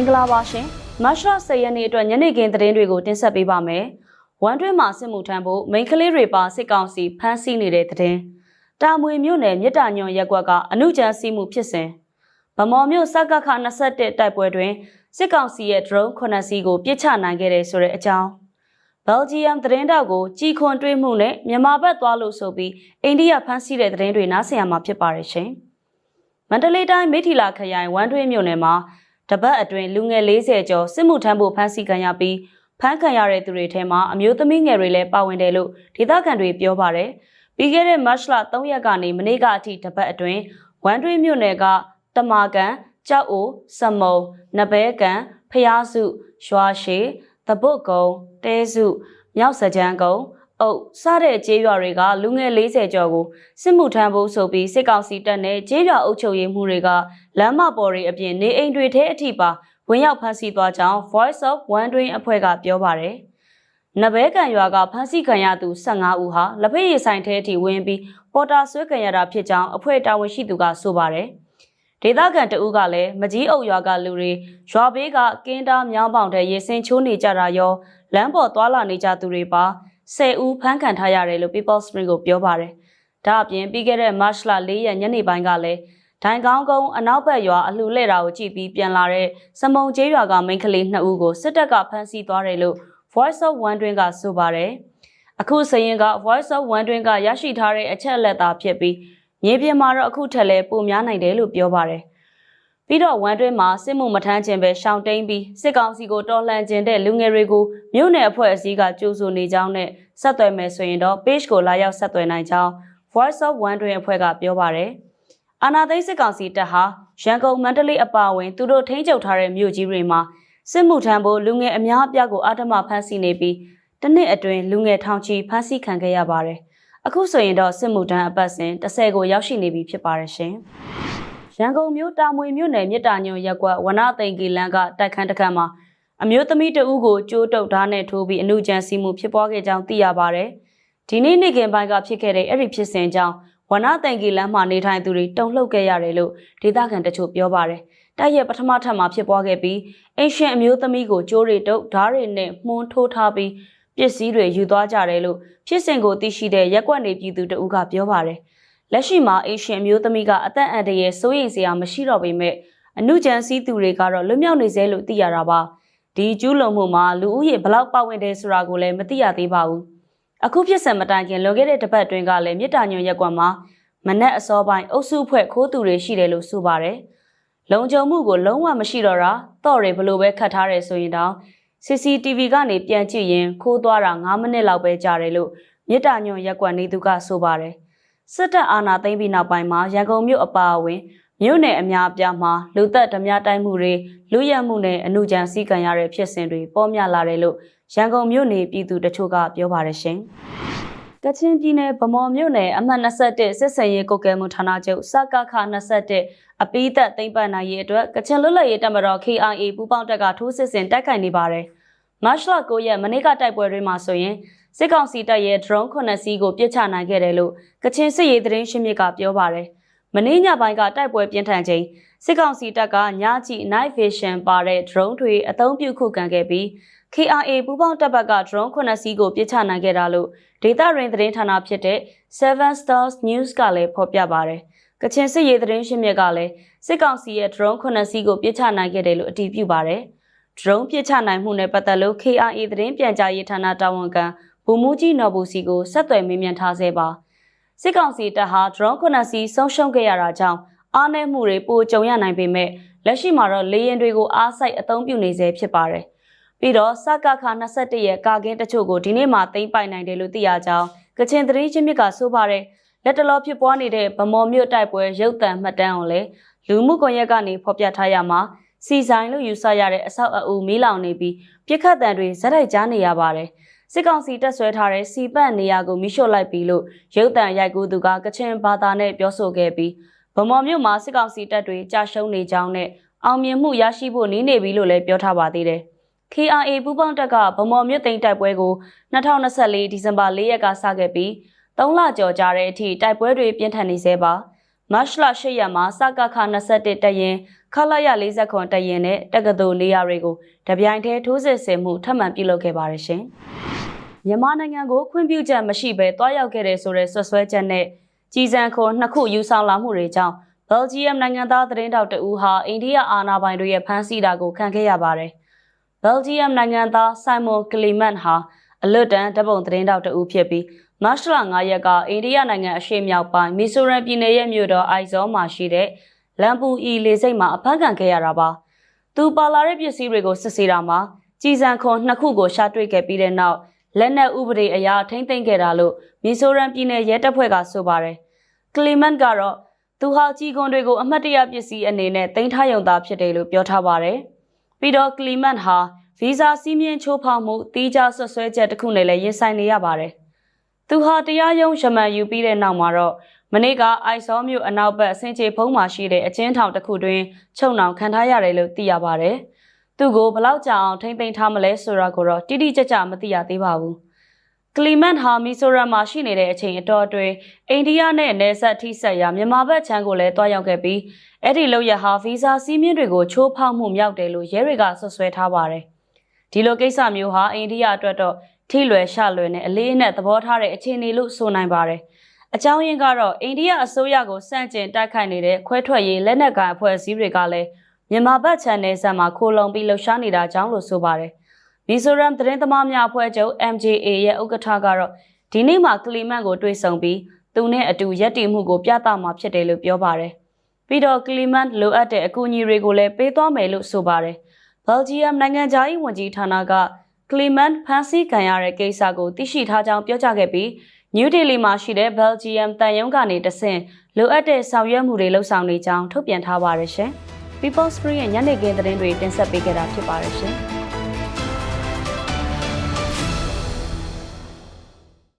င်္ဂလာပါရှင်မတ်လ10ရက်နေ့အတွက်ညနေခင်းသတင်းတွေကိုတင်ဆက်ပေးပါမယ်ဝမ်တွင်းမှာစစ်မှုထမ်းဖို့မိန်ကလေးတွေပါစစ်ကောင်စီဖမ်းဆီးနေတဲ့သတင်းတာမွေမြို့နယ်မြစ်တာညွန်ရက်ကွက်ကအနုကြမ်းစီးမှုဖြစ်စဉ်ဗမော်မြို့စက်ကခ21တိုက်ပွဲတွင်စစ်ကောင်စီရဲ့ drone 9စီးကိုပြစ်ချနိုင်ခဲ့တယ်ဆိုတဲ့အကြောင်းဘယ်လ်ဂျီယမ်သတင်းတောက်ကိုကြီးခွန်တွေးမှုနဲ့မြန်မာဘက်သွားလို့ဆိုပြီးအိန္ဒိယဖမ်းဆီးတဲ့သတင်းတွေနားဆင်ရမှာဖြစ်ပါတယ်ရှင်မန္တလေးတိုင်းမိထီလာခရိုင်ဝမ်တွင်းမြို့နယ်မှာ တပတ်အတွင်းလူငယ်40ကျော်စစ်မှုထမ်းဖို့ဖမ်းဆီးခံရပြီးဖမ်းခံရတဲ့သူတွေထဲမှာအမျိုးသမီးငယ်တွေလည်းပါဝင်တယ်လို့ဒေသခံတွေပြောပါတယ်။ပြီးခဲ့တဲ့မတ်လ3ရက်ကနေမနေ့ကအထိတပတ်အတွင်းဝမ်တွင်းမြို့နယ်ကတမာကန်ကြောက်အိုစမုံနဘဲကန်ဖျားစုရွာရှိသပုတ်ကုံတဲစုမြောက်စကြမ်းကုံ အုပ်စတဲ့ကျေးရွာတွေကလူငယ်40ကျော်ကိုစစ်မှုထမ်းဖို့ဆိုပြီးစစ်ကောင်စီတပ်နဲ့ကျေးရွာအုပ်ချုပ်ရေးမှုတွေကလမ်းမပေါ်တွေအပြင်နေအိမ်တွေထဲအထိပါဝင်ရောက်ဖမ်းဆီးသွားကြောင်း Voice of One Twin အဖွဲ့ကပြောပါတယ်။နဘဲကန်ရွာကဖမ်းဆီးခံရသူ15ဦးဟာလက်ဖက်ရည်ဆိုင်ထဲအထိဝင်ပြီးပေါ်တာဆွဲခံရတာဖြစ်ကြောင်းအဖွဲ့တာဝန်ရှိသူကဆိုပါတယ်။ဒေသခံတအူးကလည်းမကြီးအုပ်ရွာကလူတွေရွာဘေးကကင်းတာမြောင်းပေါင်တဲ့ရေစင်ချိုးနေကြတာရောလမ်းပေါ်သွာလာနေကြသူတွေပါ 10ဦးဖမ်းခံထားရတယ်လို့ People Spring ကိုပြောပါတယ်။ဒါအပြင်ပြီးခဲ့တဲ့ March လ4ရက်ညနေပိုင်းကလည်းဒိုင်ကောင်းကုန်းအနောက်ဘက်ရွာအလှူလှဲ့တာကိုကြည့်ပြီးပြန်လာတဲ့စမုံကျေးရွာကမိန်းကလေး2ဦးကိုစစ်တပ်ကဖမ်းဆီးသွားတယ်လို့ Voice of One Twin ကဆိုပါတယ်။အခုစရင်က Voice of One Twin ကရရှိထားတဲ့အချက်အလက်သာဖြစ်ပြီးမြေပြင်မှာတော့အခုထက်လဲပိုများနိုင်တယ်လို့ပြောပါတယ်။ ပြီးတော့ဝမ်တွင်းမှာစစ်မှုမထမ်းခြင်းပဲရှောင်တိန်ပြီးစစ်ကောင်စီကိုတော်လှန်ခြင်းတဲ့လူငယ်တွေကိုမြို့နယ်အဖွဲ့အစည်းကကြိုးဆိုနေကြောင်းနဲ့ဆက်သွယ်မယ်ဆိုရင်တော့ page ကိုလာရောက်ဆက်သွယ်နိုင်ကြောင်း Voice of One Twin အဖွဲ့ကပြောပါတယ်။အာနာသိန်းစစ်ကောင်စီတပ်ဟာရန်ကုန်မန္တလေးအပါအဝင်သူတို့ထိန်းချုပ်ထားတဲ့မြို့ကြီးတွေမှာစစ်မှုထမ်းဖို့လူငယ်အများအပြားကိုအာထမဖမ်းဆီးနေပြီးတစ်နှစ်အတွင်းလူငယ်ထောင်ချီဖမ်းဆီးခံခဲ့ရပါတယ်။အခုဆိုရင်တော့စစ်မှုထမ်းအပတ်စဉ်30ကိုရောက်ရှိနေပြီဖြစ်ပါတယ်ရှင်။ ရန်ကုန်မြို့တာမွေမြို့နယ်မြစ်တာညွန်ရက်ကွက်ဝနသိန်ကီလန်းကတိုက်ခန်းတစ်ခန်းမှာအမျိုးသမီးတဦးကိုကြိုးတုပ်ဓာတ်နဲ့ထိုးပြီးအမှုကြမ်းစီမှုဖြစ်ပွားခဲ့ကြောင်းသိရပါတယ်။ဒီနေ့နေ့ခင်ပိုင်းကဖြစ်ခဲ့တဲ့အဲ့ဒီဖြစ်စဉ်ကြောင့်ဝနသိန်ကီလန်းမှာနေထိုင်သူတွေတုန်လှုပ်ခဲ့ရတယ်လို့ဒေသခံတချို့ပြောပါတယ်။တိုက်ရဲ့ပထမထပ်မှာဖြစ်ပွားခဲ့ပြီးအင်ရှင်အမျိုးသမီးကိုကြိုးတွေတုပ်ဓာတ်တွေနဲ့မှုန်းထိုးထားပြီးပစ္စည်းတွေယူသွားကြတယ်လို့ဖြစ်စဉ်ကိုသိရှိတဲ့ရက်ကွက်နေပြည်သူတဦးကပြောပါတယ်။ လက်ရှိမှာအင်ရှင်အမျိုးသမီးကအသက်အန္တရာယ်စိုးရိမ်စရာမရှိတော့ပေမဲ့အမှုကြမ်းစည်းသူတွေကတော့လွတ်မြောက်နေစေလို့သိရတာပါ။ဒီကျူးလွန်မှုမှာလူဦးရေဘလောက်ပါဝင်တယ်ဆိုတာကိုလည်းမသိရသေးပါဘူး။အခုဖြစ်စဉ်မတိုင်ခင်လွန်ခဲ့တဲ့တစ်ပတ်အတွင်းကလည်းမြစ်တာညွန်ရက်ကွက်မှာမနက်အစောပိုင်းအုပ်စုဖွဲ့ခိုးသူတွေရှိတယ်လို့ဆိုပါတယ်။လုံခြုံမှုကိုလုံးဝမရှိတော့တာတော့တွေဘလို့ပဲခတ်ထားတယ်ဆိုရင်တော့ CCTV ကနေပြန်ကြည့်ရင်ခိုးသွားတာ9မိနစ်လောက်ပဲကြာတယ်လို့မြစ်တာညွန်ရက်ကွက်နေသူကဆိုပါတယ်။ စစ်တပ်အာဏာသိမ်းပြီးနောက်ပိုင်းမှာရန်ကုန်မြို့အပါအဝင်မြို့နယ်အများအပြားမှာလူသက်ဓမြတိုက်မှုတွေလူရဲမှုနဲ့အမှုကြမ်းစီကံရတဲ့ဖြစ်စဉ်တွေပေါ်များလာတယ်လို့ရန်ကုန်မြို့နေပြည်သူတချို့ကပြောပါတယ်ရှင်။ကချင်ပြည်နယ်ဗမော်မြို့နယ်အမှတ်21စစ်စင်ရေးကုတ်ကဲမှုဌာနချုပ်စကခ21အပိသက်သိမ့်ပတ်နိုင်ရေးအတွက်ကချင်လွတ်လပ်ရေးတပ်မတော် KIA ပူးပေါင်းတပ်ကထိုးစစ်ဆင်တိုက်ခိုက်နေပါတယ်။မတ်လ9ရက်မနေ့ကတိုက်ပွဲတွေမှာဆိုရင် စစ်ကောင်စီတပ်ရဲ့ drone 9စီးကိုပြစ်ချနိုင်ခဲ့တယ်လို့ကချင်စစ်ရေးသတင်းရှင်းမြစ်ကပြောပါတယ်။မနေ့ညပိုင်းကတိုက်ပွဲပြင်းထန်ချိန်စစ်ကောင်စီတပ်ကညချီ night vision ပါတဲ့ drone တွေအသုံးပြုခုခံခဲ့ပြီး KRA ပူးပေါင်းတပ်ဘက်က drone 9စီးကိုပြစ်ချနိုင်ခဲ့တာလို့ဒေတာရင်သတင်းဌာနဖြစ်တဲ့ Seven Stars News ကလည်းဖော်ပြပါတယ်။ကချင်စစ်ရေးသတင်းရှင်းမြစ်ကလည်းစစ်ကောင်စီရဲ့ drone 9စီးကိုပြစ်ချနိုင်ခဲ့တယ်လို့အတည်ပြုပါတယ်။ drone ပြစ်ချနိုင်မှုနဲ့ပတ်သက်လို့ KRA သတင်းပြန်ကြားရေးဌာနတာဝန်ခံ ဗိုလ်မှူးကြီးနော်ဘူစီကိုဆက်သွယ်မေးမြန်းထားဆဲပါ။စစ်ကောင်စီတပ်ဟာ drone 9စီးဆုံးရှုံးခဲ့ရတာကြောင့်အားနည်းမှုတွေပိုကြုံရနိုင်ပေမဲ့လက်ရှိမှာတော့လေရင်တွေကိုအားစိုက်အသုံးပြုနေဆဲဖြစ်ပါတယ်။ပြီးတော့စကခ21ရဲ့ကာကင်းတချို့ကိုဒီနေ့မှသိမ်းပိုက်နိုင်တယ်လို့သိရကြောင်းကချင်သတိချင်းမြစ်ကဆိုပါတယ်လက်တလောဖြစ်ပွားနေတဲ့ဗမော်မြို့တိုက်ပွဲရုပ်သံမှတ်တမ်းကိုလည်းလူမှုကွန်ရက်ကနေဖော်ပြထားရမှာစီဆိုင်လို့ယူဆရတဲ့အဆောက်အဦမီးလောင်နေပြီးပြစ်ခတ်တံတွေဇက်တိုက်ကြားနေရပါတယ် စစ်ကောင်စီတက်ဆွဲထားတဲ့စီပတ်နေရာကိုမိရှို့လိုက်ပြီးလို့ရုပ်တံရိုက်ကူးသူကကချင်ဘာသာနဲ့ပြောဆိုခဲ့ပြီးဗမော်မြို့မှာစစ်ကောင်စီတပ်တွေကြာရှုံးနေကြောင်းနဲ့အောင်မြင်မှုရရှိဖို့နည်းနေပြီလို့လည်းပြောထားပါသေးတယ် KRA ပူးပေါင်းတပ်ကဗမော်မြို့သိမ်းတိုက်ပွဲကို2024ဒီဇင်ဘာ4ရက်ကစခဲ့ပြီး3လကျော်ကြာတဲ့အထိတိုက်ပွဲတွေပြင်းထန်နေသေးပါ မတ်လ8ရက်မှာစကခ21တရင်ခလာရ40ခွန်တရင်နဲ့တက္ကသိုလ်နေရာတွေကိုတပြိုင်တည်းထိုးစစ်ဆင်မှုထပ်မံပြုလုပ်ခဲ့ပါတယ်ရှင်။မြန်မာနိုင်ငံကိုခွင့်ပြုချက်မရှိဘဲတွားရောက်ခဲ့တဲ့ဆိုတဲ့ဆွဆွဲချက်နဲ့ကြီးစံခွန်နှစ်ခုယူဆောင်လာမှုတွေကြောင့်ဘယ်လ်ဂျီယမ်နိုင်ငံသားသတင်းတောက်တဦးဟာအိန္ဒိယအာဏာပိုင်တွေရဲ့ဖမ်းဆီးတာကိုခံခဲ့ရပါတယ်။ဘယ်လ်ဂျီယမ်နိုင်ငံသားဆိုင်မွန်ကလီမန်ဟာအလွတ်တန်းဓပုံသတင်းတောက်တဦးဖြစ်ပြီး မတ်လ9ရက်ကအိန္ဒိယနိုင်ငံအရှေ့မြောက်ပိုင်းမီဆိုရမ်ပြည်နယ်ရဲ့မြို့တော်အိုက်ဇောမှာရှိတဲ့လမ်ပူအီလေစိတ်မှာအဖမ်းခံခဲ့ရတာပါ။သူပါလာတဲ့ပစ္စည်းတွေကိုစစ်ဆေးတာမှာကြည်စံခွန်နှစ်ခုကိုရှာတွေ့ခဲ့ပြီးတဲ့နောက်လက်နက်ဥပဒေအရာထိမ့်သိမ့်ခဲ့တာလို့မီဆိုရမ်ပြည်နယ်ရဲတပ်ဖွဲ့ကဆိုပါတယ်။ကလီမန်ကတော့သူဟာကြီးကွန်တွေကိုအမှတ်တရပစ္စည်းအနေနဲ့တင်ထားရုံသာဖြစ်တယ်လို့ပြောထားပါတယ်။ပြီးတော့ကလီမန်ဟာဗီဇာစီးမြင်ချိုးဖောက်မှုတီးခြားဆွဆွဲချက်တစ်ခုနဲ့လည်းရင်ဆိုင်နေရပါတယ်။ သူဟာတရားရုံးရမန်ယူပြီးတဲ့နောက်မှာတော့မနေ့ကအိုက်ဆောမြို့အနောက်ဘက်အစင်ချေဖုံးမှာရှိတဲ့အချင်းထောင်တစ်ခုတွင်ချုပ်နှောင်ခံထားရတယ်လို့သိရပါတယ်။သူကိုဘလောက်ကြာအောင်ထိမ့်သိမ်းထားမလဲဆိုတာကိုတော့တိတိကျကျမသိရသေးပါဘူး။ကလီမန်ဟာမီဆိုရမ်မှာရှိနေတဲ့အချိန်အတော်အတွင်းအိန္ဒိယနဲ့နယ်စပ်ထိဆက်ရာမြန်မာဘက်ခြမ်းကိုလည်းတွားရောက်ခဲ့ပြီးအဲ့ဒီလောက်ရဟာဗီဇာစီးမြင့်တွေကိုချိုးဖောက်မှုမြောက်တယ်လို့ရဲတွေကဆွဆွဲထားပါတယ်။ဒီလိုကိစ္စမျိုးဟာအိန္ဒိယအတွက်တော့ ထိလွယ်ရှလွယ်နဲ့အလေးအနက်သဘောထားတဲ့အခြေအနေလို့ဆိုနိုင်ပါတယ်။အကြောင်းရင်းကတော့အိန္ဒိယအစိုးရကိုစန့်ကျင်တိုက်ခိုက်နေတဲ့ခွဲထွက်ရေးလက်နက်ကိုင်အဖွဲ့အစည်းတွေကလည်းမြန်မာဘက်ခြမ်းနယ်စပ်မှာခိုလုံပြီးလှုပ်ရှားနေတာကြောင့်လို့ဆိုပါတယ်။မီဇိုရမ်သတင်းသမားများအဖွဲ့ချုပ် MJA ရဲ့ဥက္ကဋ္ဌကတော့ဒီနေ့မှာကလီမန်ကိုတွေ့ဆုံပြီးသူနဲ့အတူရက်တည်မှုကိုပြသမှာဖြစ်တယ်လို့ပြောပါတယ်။ပြီးတော့ကလီမန်လိုအပ်တဲ့အကူအညီတွေကိုလည်းပေးသွားမယ်လို့ဆိုပါတယ်။ဘယ်လ်ဂျီယမ်နိုင်ငံသားရေးဝန်ကြီးဌာနက ကလီမန်ဖန်ဆီးခံရတဲ့ကိစ္စကိုသိရှိထားကြောင်းပြောကြားခဲ့ပြီးနယူးဒေလီမှာရှိတဲ့ဘယ်လ်ဂျီယမ်တန်ယုံကနေတဆင့်လိုအပ်တဲ့ဆောင်ရွက်မှုတွေလှုပ်ဆောင်နေကြောင်းထုတ်ပြန်ထားပါတယ်ရှင်။ People Spring ရဲ့ညနေခင်းသတင်းတွေတင်ဆက်ပေးခဲ့တာဖြစ်ပါတယ်ရှင်။